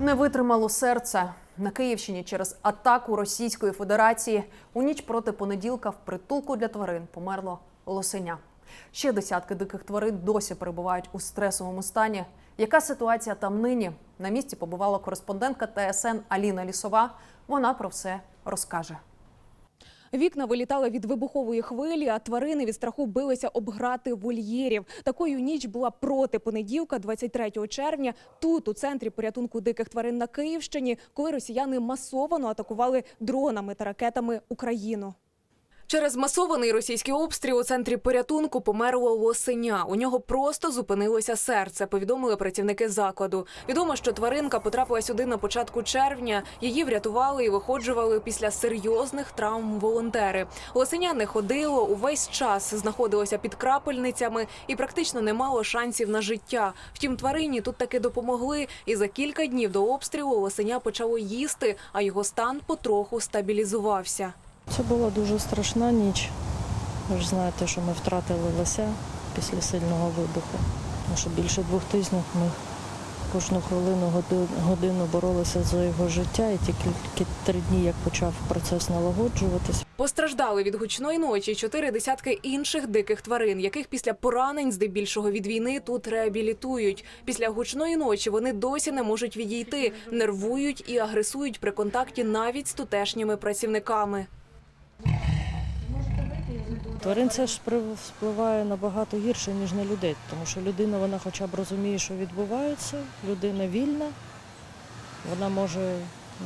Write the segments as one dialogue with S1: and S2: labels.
S1: Не витримало серце на Київщині через атаку Російської Федерації. У ніч проти понеділка в притулку для тварин померло лосеня. Ще десятки диких тварин досі перебувають у стресовому стані. Яка ситуація там нині? На місці побувала кореспондентка ТСН Аліна Лісова. Вона про все розкаже.
S2: Вікна вилітали від вибухової хвилі, а тварини від страху билися об грати вольєрів. Такою ніч була проти понеділка, 23 червня, тут, у центрі порятунку диких тварин на Київщині, коли росіяни масовано атакували дронами та ракетами Україну. Через масований російський обстріл у центрі порятунку померло лосеня. У нього просто зупинилося серце. Повідомили працівники закладу. Відомо, що тваринка потрапила сюди на початку червня. Її врятували і виходжували після серйозних травм волонтери. Лосеня не ходило увесь час знаходилося під крапельницями і практично не мало шансів на життя. Втім, тварині тут таки допомогли. І за кілька днів до обстрілу лосеня почало їсти, а його стан потроху стабілізувався.
S3: Це була дуже страшна ніч. Ви ж знаєте, що ми втратили лося після сильного вибуху. Тому що більше двох тижнів ми кожну хвилину, годину боролися за його життя, і тільки три дні, як почав процес налагоджуватись,
S2: Постраждали від гучної ночі чотири десятки інших диких тварин, яких після поранень, здебільшого від війни, тут реабілітують. Після гучної ночі вони досі не можуть відійти, нервують і агресують при контакті навіть з тутешніми працівниками.
S3: Тварин це ж впливає набагато гірше, ніж на людей, тому що людина вона хоча б розуміє, що відбувається, людина вільна, вона може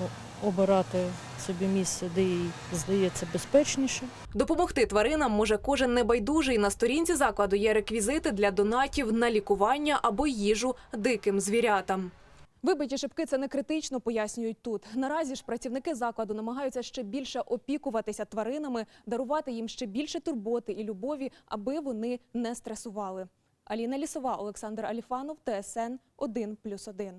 S3: ну, обирати собі місце, де їй здається безпечніше.
S2: Допомогти тваринам може кожен небайдужий. На сторінці закладу є реквізити для донатів на лікування або їжу диким звірятам. Вибиті шибки це не критично, пояснюють тут. Наразі ж працівники закладу намагаються ще більше опікуватися тваринами, дарувати їм ще більше турботи і любові, аби вони не стресували. Аліна Лісова, Олександр Аліфанов, ТСН 1+,1.